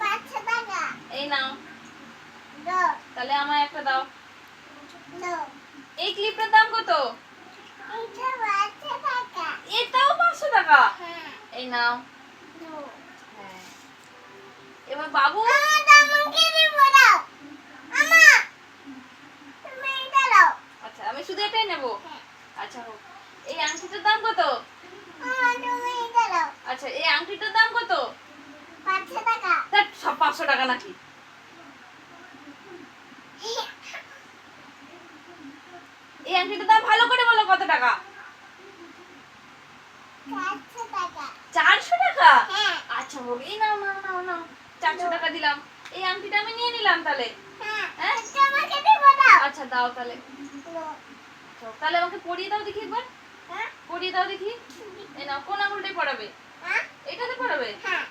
পাঁচশো টাকা এই নাও। তাহলে আমায় একটা দাও। এই ক্লিপটার দাম কত? এটাও পাঁচশো টাকা। এই নাও। হ্যাঁ। এবার বাবু। আচ্ছা আমি শুধু এটাই নেব? হ্যাঁ। আচ্ছা হোক। এই আংটিটার দাম কত? আচ্ছা এই আংটিটার দাম কত? সব পাঁচশো টাকা নাকি? এই আংটিটার দাম ভালো করে বলো কত টাকা চারশো টাকা চারশো টাকা হ্যাঁ আচ্ছা হোক এই নাও নাও নাও নাও চারশো টাকা দিলাম। এই আংটিটা আমি নিয়ে নিলাম তাহলে। হ্যাঁ হ্যাঁ? আমাকে দিব দাও আচ্ছা দাও তাহলে। তাহলে আমাকে পরিয়ে দাও দেখি একবার। হ্যাঁ? পরিয়ে দাও দেখি। এই নাও কোন আঙুলটাই পড়াবে হ্যাঁ? এটাতে পড়াবে হ্যাঁ।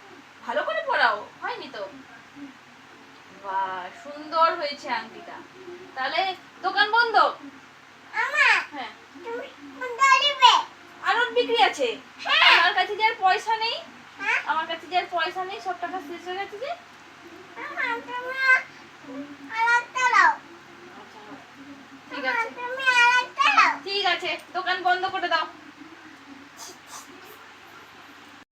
ভালো করে পড়াও হয়নি তো? বাহ সুন্দর হয়েছে আংটিটা। তাহলে দোকান বন্ধ? আমা হ্যাঁ। আরও বিক্রি আছে? আমার কাছে যে আর পয়সা নেই। হ্যাঁ? আমার কাছে যে আর পয়সা নেই সব টাকা শেষ হয়ে গেছে যে? ঠিক আছে। দোকান বন্ধ করে দাও।